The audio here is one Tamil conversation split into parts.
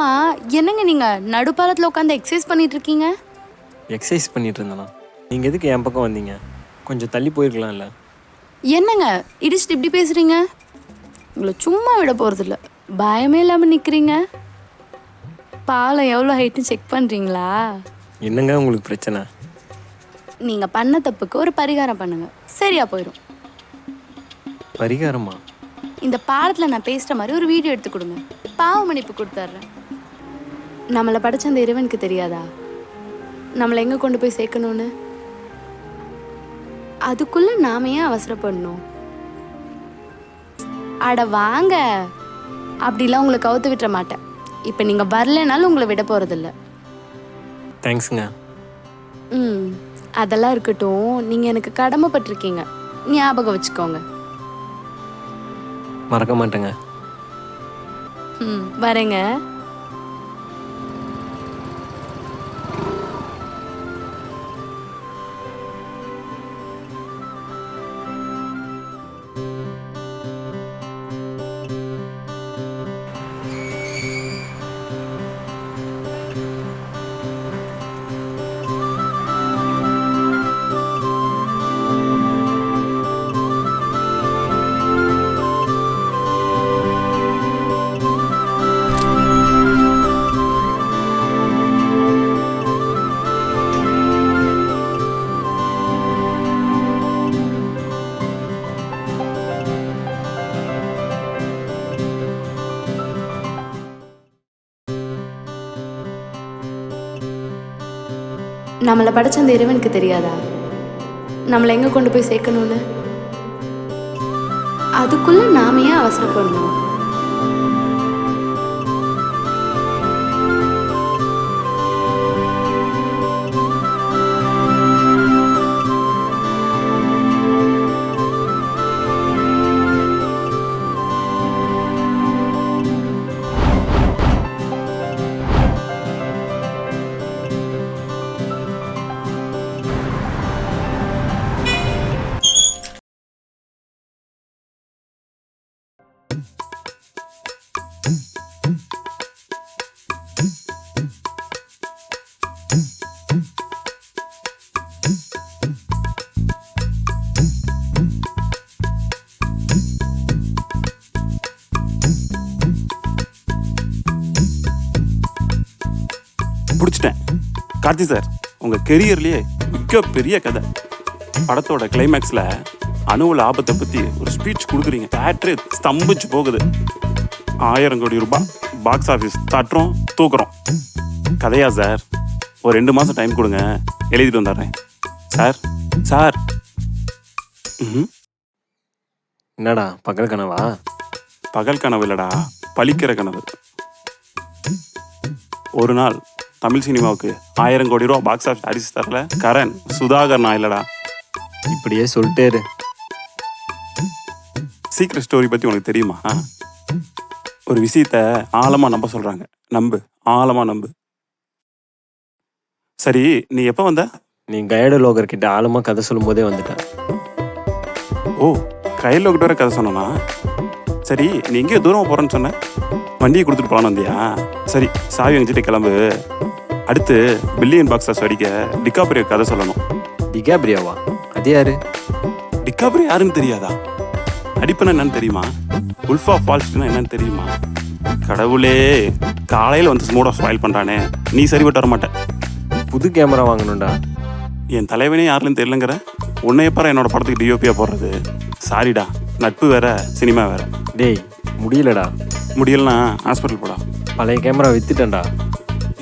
ஆமா என்னங்க நீங்க நடுப்பாலத்துல உட்காந்து எக்ஸசைஸ் பண்ணிட்டு இருக்கீங்க எக்ஸசைஸ் பண்ணிட்டு இருந்தேனா நீங்கள் எதுக்கு என் பக்கம் வந்தீங்க? கொஞ்சம் தள்ளி போயிருக்கலாம்ல. என்னங்க இடிச்சுட்டு இப்படி பேசுறீங்க? உங்களை சும்மா விட போறது இல்ல பயமே இல்லாம நிக்கிறீங்க. பாலம் எவ்வளோ ஹைட்னு செக் பண்றீங்களா? என்னங்க உங்களுக்கு பிரச்சனை? நீங்க பண்ண தப்புக்கு ஒரு பரிகாரம் பண்ணுங்க. சரியா போயிடும் பரிகாரமா? இந்த பாடத்துல நான் பேசுற மாதிரி ஒரு வீடியோ எடுத்து கொடுங்க. பாவ மன்னிப்பு கொடுத்துட்றேன் நம்மளை படிச்ச அந்த இறைவனுக்கு தெரியாதா? நம்மளை எங்க கொண்டு போய் சேர்க்கணும்னு? அதுக்குள்ள நாம ஏன் அவசரப்படணும்? அட வாங்க. அப்படிலாம் உங்களை கவுத்து விட்டுற மாட்டேன். இப்போ நீங்க வரலைனாலும் உங்களை விட போறதில்ல. தேங்க்ஸுங்க ம் அதெல்லாம் இருக்கட்டும். நீங்க எனக்கு கடமைப்பட்டிருக்கீங்க. ஞாபகம் வச்சுக்கோங்க. மறக்க மாட்டேங்க. ம் வரேங்க. நம்மளை படைச்ச அந்த இறைவனுக்கு தெரியாதா? நம்மளை எங்கே கொண்டு போய் சேர்க்கணும்னு? அதுக்குள்ளே நாமையே அவசரப்படணும்? பிடிச்சிட்டேன் கார்த்தி சார் உங்கள் கெரியர்லேயே மிகப்பெரிய கதை. படத்தோட கிளைமேக்ஸில் அணுவில் ஆபத்தை பற்றி ஒரு ஸ்பீச் கொடுக்குறீங்க. தேட்டரே ஸ்தம்பிச்சு போகுது. ஆயிரம் கோடி ரூபாய் பாக்ஸ் ஆஃபீஸ் தட்டுறோம் தூக்குறோம். கதையா சார்? ஒரு ரெண்டு மாதம் டைம் கொடுங்க. எழுதிட்டு வந்துடுறேன். Sir sir. என்னடா பகல் கனவா? பகல் கனவு இல்லடா பழிக்கிற கனவு. ஒரு நாள் தமிழ் சினிமாவுக்கு ஆயிரம் கோடி ரூபா பாக்ஸ் ஆஃபீஸ் அரிசி தரல. கரண் சுதாகர் நான் இல்லடா. இப்படியே சொல்லிட்டே இரு. சீக்ரெட் ஸ்டோரி பத்தி உனக்கு தெரியுமா? ஒரு விஷயத்த ஆழமா நம்ப சொல்றாங்க. நம்பு ஆழமா நம்பு. சரி நீ எப்போ வந்த? நீ கைடு லோகர் கிட்ட ஆழமாக கதை சொல்லும்போதே வந்துட்டேன் ஓ கையில் கிட்ட வர கதை சொன்னா சரி நீ எங்கேயோ தூரமா போறேன்னு சொன்ன. வண்டியை கொடுத்துட்டு போலான்னு வந்தியா? சரி சாவி அணிச்சிட்டு கிளம்பு. அடுத்து பில்லியன் பாக்ஸஸ் அடிக்க டிகாப்ரியோ கதை சொல்லணும். டிகாப்ரியாவா அது யாரு? டிகாப்ரியோ யாருன்னு தெரியாதா? அடிப்பன என்னன்னு தெரியுமா? உல்ஃபா ஃபால்ஸ்னா என்னன்னு தெரியுமா? கடவுளே காலையில வந்து மூட ஸ்பாயில் பண்றானே. நீ சரிபட்டு வர மாட்ட புது கேமரா வாங்கணும்டா. என் தலைவனே யாருன்னு தெரியலங்கிற? உன்னை எப்பறம் என்னோட படத்துக்கு டிஓபியா போடுறது. சாரிடா நட்பு வேற சினிமா வேற. டேய் முடியலடா. முடியலனா ஹாஸ்பிட்டல் போடா. பழைய கேமரா வித்துட்டேன்டா.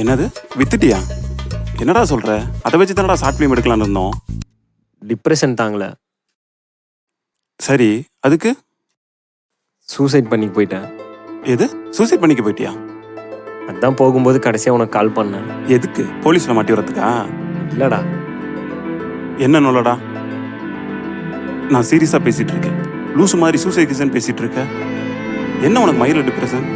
என்னது? வித்துட்டியா? என்னடா சொல்ற? அதை வச்சு தானடா ஷார்ட் ஃபிலிம் எடுக்கலாம்னு இருந்தோம். டிப்ரெஷன் தாங்கல. சரி அதுக்கு? சூசைட் பண்ணி போயிட்டேன். எது? சூசைட் பண்ணிக்க போயிட்டியா? அதான் போகும்போது கடைசியாக உனக்கு கால் பண்ணேன். எதுக்கு? போலீஸ்ல மாட்டி வரதுக்கா இல்லடா. என்ன நோலடா? நான் சீரியஸா பேசிட்டு இருக்கேன். லூசு மாதிரி சூசைட் பேசிட்டு இருக்க. என்ன உனக்கு மயில டிப்ரெஷன்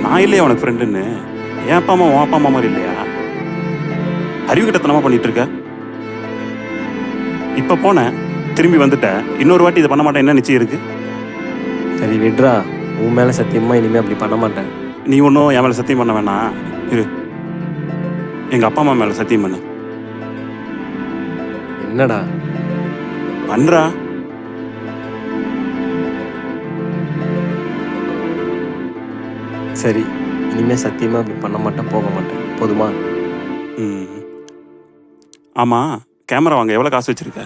நான் இல்லையா உனக்கு ஃப்ரெண்டுன்னு என் அப்பா அம்மா உன் அப்பா அம்மா மாதிரி இல்லையா? அறிவு கிட்டத்தனமா பண்ணிட்டு இருக்க இப்ப போனேன் திரும்பி வந்துட்டேன். இன்னொரு வாட்டி இதை பண்ண மாட்டேன். என்ன நிச்சயம் இருக்கு? சரி விட்றா. உன் மேலே சத்தியமாக இனிமேல் அப்படி பண்ண மாட்டேன். நீ ஒன்றும் என் மேலே சத்தியம் பண்ண வேணாம். இரு. எங்கள் அப்பா அம்மா மேலே சத்தியம் பண்ணு. என்னடா? பண்றா. சரி. இனிமே சத்தியமா இப்படி பண்ண மாட்டேன் போக மாட்டேன். போதுமா? ம். ஆமாம் கேமரா வாங்க எவ்வளோ காசு வச்சிருக்க?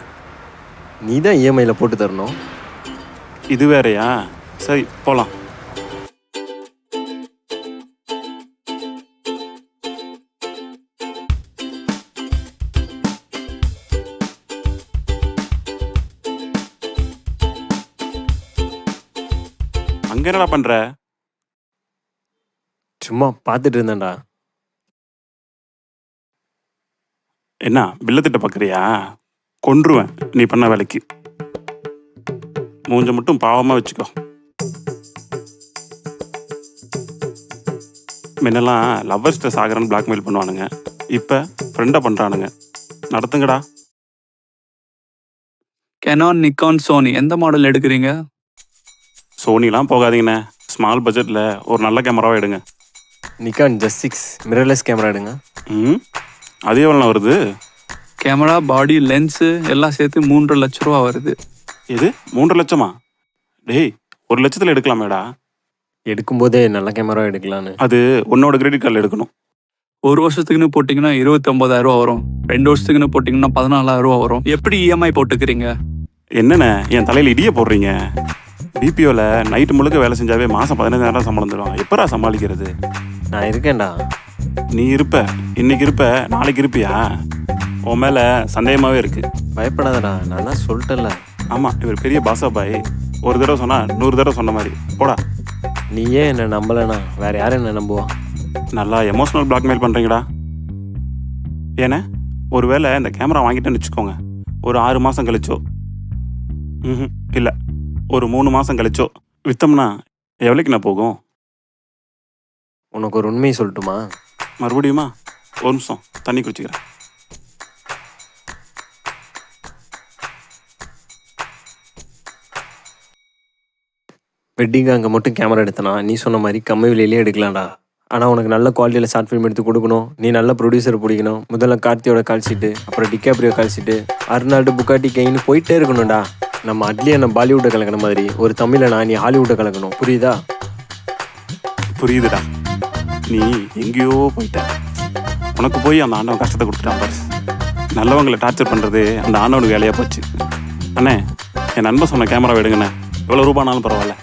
நீ தான் இஎம்ஐல போட்டு தரணும். இது வேறயா? சரி போகலாம் அங்க என்னடா பண்ற? சும்மா பார்த்துட்டு இருந்தேன்டா. என்ன பில்லத்திட்ட பார்க்குறியா? கொன்றுவேன் நீ பண்ண வேலைக்கு. மூஞ்ச மட்டும் பாவமா வச்சுக்கோ. முன்னெல்லாம் லவ்வர்ஸ்ட்டை சாகரன்னு பிளாக்மெயில் பண்ணுவானுங்க. இப்போ ஃப்ரெண்டாக பண்ணுறானுங்க நடத்துங்கடா. கெனான் நிக்கான் சோனி எந்த மாடல் எடுக்கிறீங்க? சோனிலாம் போகாதீங்கண்ணே. ஸ்மால் பட்ஜெட்டில் ஒரு நல்ல கேமராவை எடுங்க. Nikon just six mirrorless camera எடுங்க. ம்? அது எவ்வளோ வருது? கேமரா பாடி லென்ஸு எல்லாம் சேர்த்து மூன்றரை லட்ச ரூபா வருது. எது? மூன்றரை லட்சமா? டேய் ஒரு லட்சத்தில் எடுக்கலாமேடா. எடுக்கும்போதே நல்ல கேமரா எடுக்கலான்னு. அது உன்னோட கிரெடிட் கார்டில் எடுக்கணும். ஒரு வருஷத்துக்குன்னு போட்டிங்கன்னா இருபத்தி ஒன்பதாயிரம் ரூபா வரும். ரெண்டு வருஷத்துக்குன்னு போட்டிங்கன்னா பதினாலாயிரம் ரூபா வரும். எப்படி இஎம்ஐ போட்டுக்கிறீங்க? என்னண்ணே என் தலையில் இடிய போடுறீங்க? பிபிஓவில் நைட்டு முழுக்க வேலை செஞ்சாவே மாதம் பதினஞ்சாயிரம் சம்பளம் தரும் எப்பரா சமாளிக்கிறது? நான் இருக்கேன்டா. நீ இருப்ப. இன்னைக்கு இருப்ப. நாளைக்கு இருப்பியா? உன் மேலே சந்தேகமாகவே இருக்கு. பயப்படாதடா. நான் தான் சொல்லிட்டேன்ல. ஆமாம் இவர் பெரிய பாசா பாய் ஒரு தடவை சொன்னா நூறு தடவை சொன்ன மாதிரி. போடா. நீ ஏன் என்னை நம்பலைனா வேற யாரும் என்ன நம்புவா? நல்லா எமோஷனல் பிளாக்மெயில் பண்ணுறீங்கடா ஏண்ணே ஒருவேளை இந்த கேமரா வாங்கிட்டேன்னு வச்சுக்கோங்க. ஒரு ஆறு மாதம் கழிச்சோ. ம் இல்லை ஒரு மூணு மாதம் கழிச்சோ. விற்றோம்னா எவ்வளோக்கு நான் போகும்? உனக்கு ஒரு உண்மையை சொல்லட்டுமா? மறுபடியுமா? ஒரு நிமிஷம். தண்ணி குடிச்சிக்கிறேன். வெட்டிங் அங்கே மட்டும் கேமரா எடுத்தனா நீ சொன்ன மாதிரி கம்மி விலையிலே எடுக்கலாம்டா. ஆனால் உனக்கு நல்ல குவாலிட்டியில் ஷார்ட் ஃபிலிம் எடுத்து கொடுக்கணும். நீ நல்ல ப்ரொடியூசர் பிடிக்கணும். முதல்ல கார்த்தியோட கால் ஷீட்டு அப்புறம் டிகாப்ரியோ கால் ஷீட்டு அர்னால்டு புக்காட்டி கெயின்னு போயிட்டே இருக்கணும்டா. நம்ம அட்லியை நம்ம பாலிவுட்டை கலக்கின மாதிரி ஒரு தமிழனா நீ ஹாலிவுட்டை கலக்கணும். புரியுதா? புரியுதுடா. நீ எங்கேயோ போயிட்ட. உனக்கு போய் அந்த ஆண்டவன் கஷ்டத்தை கொடுத்துட்டான் பாரு. நல்லவங்களை டார்ச்சர் பண்ணுறது அந்த ஆண்டவனுக்கு வேலையாக போச்சு. அண்ணே என் நண்பன் சொன்ன கேமரா எடுங்கண்ணே. எவ்வளோ ரூபானாலும் பரவாயில்ல.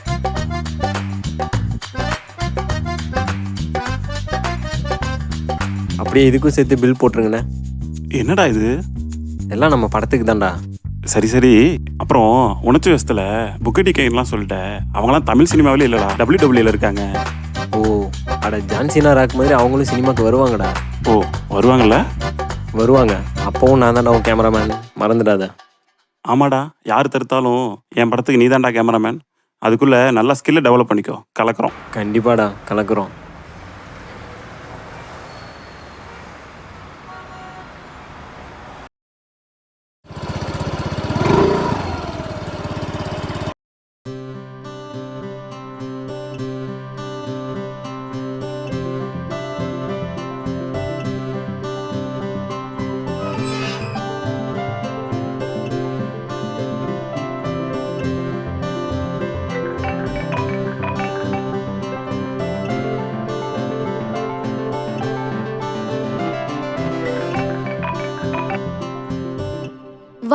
அப்படியே இதுக்கும் சேர்த்து பில் போட்டுருங்கண்ணே. என்னடா இது? எல்லாம் நம்ம படத்துக்கு தான்டா. சரி சரி. அப்புறம் உணர்ச்சி வசத்தில் புக்கடி கைன்லாம் சொல்லிட்டேன் அவங்களாம் தமிழ் சினிமாவிலே இல்லைடா. டபிள்யூ டபிள்யூல இருக்காங்க. ஓ அட ஜான்சினா ராக் மாதிரி அவங்களும் சினிமாக்கு வருவாங்கடா. ஓ வருவாங்கல்ல? வருவாங்க. அப்பவும் நான் தான்டா உன் கேமராமேன் மறந்துடாத. ஆமாடா யார் தடுத்தாலும் என் படத்துக்கு நீதான்டா கேமராமேன் அதுக்குள்ள நல்லா ஸ்கில்லை டெவலப் பண்ணிக்கோ. கலக்கிறோம். கண்டிப்பாடா கலக்குறோம்.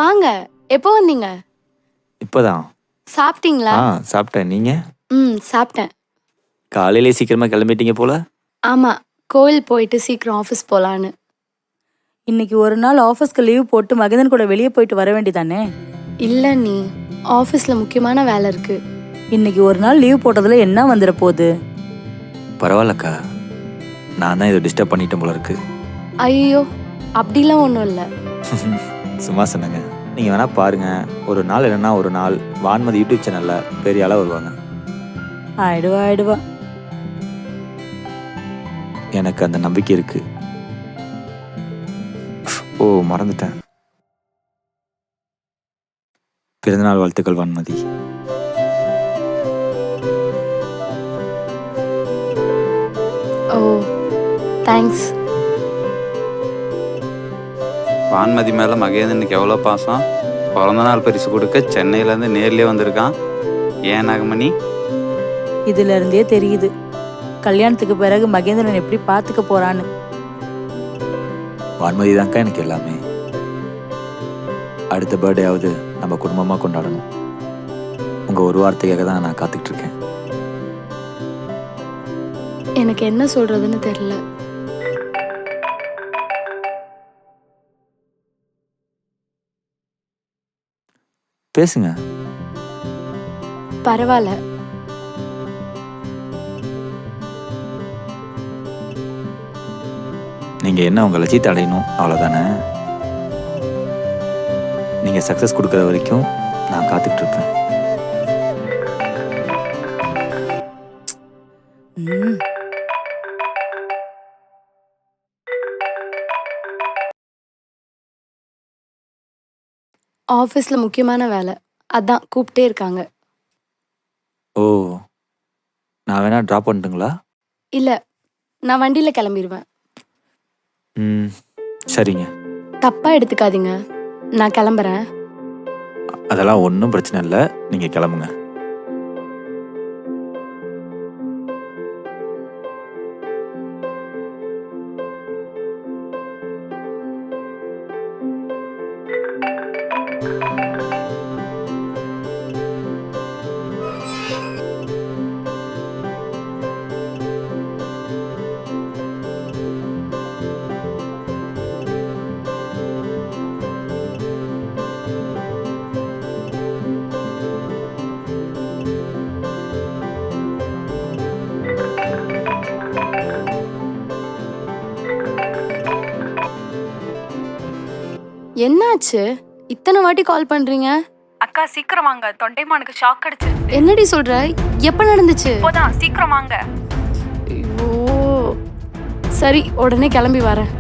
வாங்க எப்போ வந்தீங்க? இப்போதான். சாப்பிட்டீங்களா? ஆ சாப்பிட்டேன். நீங்க? ம் சாப்பிட்டேன். காலையிலே சீக்கிரமா கிளம்பிட்டீங்க போல? ஆமா கோயில் போயிட்டு சீக்கிரம் ஆஃபீஸ் போலான்னு. இன்னைக்கு ஒரு நாள் ஆஃபீஸ்க்கு லீவ் போட்டு மகேந்திரன் கூட வெளியே போயிட்டு வர வேண்டியதானே? இல்ல நீ ஆஃபீஸ்ல முக்கியமான வேலை இருக்கு. இன்னைக்கு ஒரு நாள் லீவ் போட்டதுல என்ன வந்துட போகுது? பரவாயில்லக்கா. நான் தான் இதை டிஸ்டர்ப் பண்ணிட்டேன் போல இருக்கு. ஐயோ அப்படிலாம் ஒன்றும் இல்லை. சும்மா சொன்னேங்க நீங்க வேணா பாருங்க ஒரு நாள் இல்லைன்னா ஒரு நாள் வான்மதி யூடியூப் சேனல்ல பெரிய ஆளா வருவாங்க. ஆயிடுவா ஆயிடுவா. எனக்கு அந்த நம்பிக்கை இருக்கு. ஓ மறந்துட்டேன். பிறந்தநாள் வாழ்த்துக்கள் வான்மதி. தேங்க்ஸ் வான்மதி மேலே மகேந்திரனுக்கு எவ்வளோ பாசம்? பிறந்த நாள் பரிசு கொடுக்க சென்னையிலேருந்து நேர்லயே வந்திருக்கான். ஏன் நாகமணி? இதுல இருந்தே தெரியுது. கல்யாணத்துக்கு பிறகு மகேந்திரன் எப்படி பாத்துக்க போறான்னு. வான்மதி தான்க்கா எனக்கு எல்லாமே. அடுத்த பர்த்டேயாவது நம்ம குடும்பமாக கொண்டாடணும். உங்கள் ஒரு வார்த்தைக்காக தான் நான் காத்துக்கிட்டு இருக்கேன். எனக்கு என்ன சொல்றதுன்னு தெரியல. பேசுங்க. பரவாயில்ல. நீங்கள் என்ன உங்கள் லட்சியத்தை அடையணும்? அவ்வளோதானே நீங்கள் சக்ஸஸ் கொடுக்குற வரைக்கும் நான் காத்துக்கிட்டு இருப்பேன். ஆஃபீஸ்ல முக்கியமான வேலை. அதான் கூப்பிட்டே இருக்காங்க. ஓ நான் வேணா ட்ராப் பண்ணட்டுங்களா? இல்ல நான் வண்டியில கிளம்பிடுவேன் ம் சரிங்க. தப்பா எடுத்துக்காதீங்க. நான் கிளம்புறேன். அதெல்லாம் ஒன்றும் பிரச்சனை இல்லை. நீங்கள் கிளம்புங்க. என்னாச்சு? இத்தனை வாட்டி கால் பண்றீங்க? அக்கா சீக்கிரம் வாங்க. தொண்டைமானுக்கு ஷாக் அடிச்சிருச்சு என்னடி சொல்ற? எப்ப நடந்துச்சு? இப்போதான் சீக்கிரம் வாங்க. ஐயோ. சரி உடனே கிளம்பி வரேன்.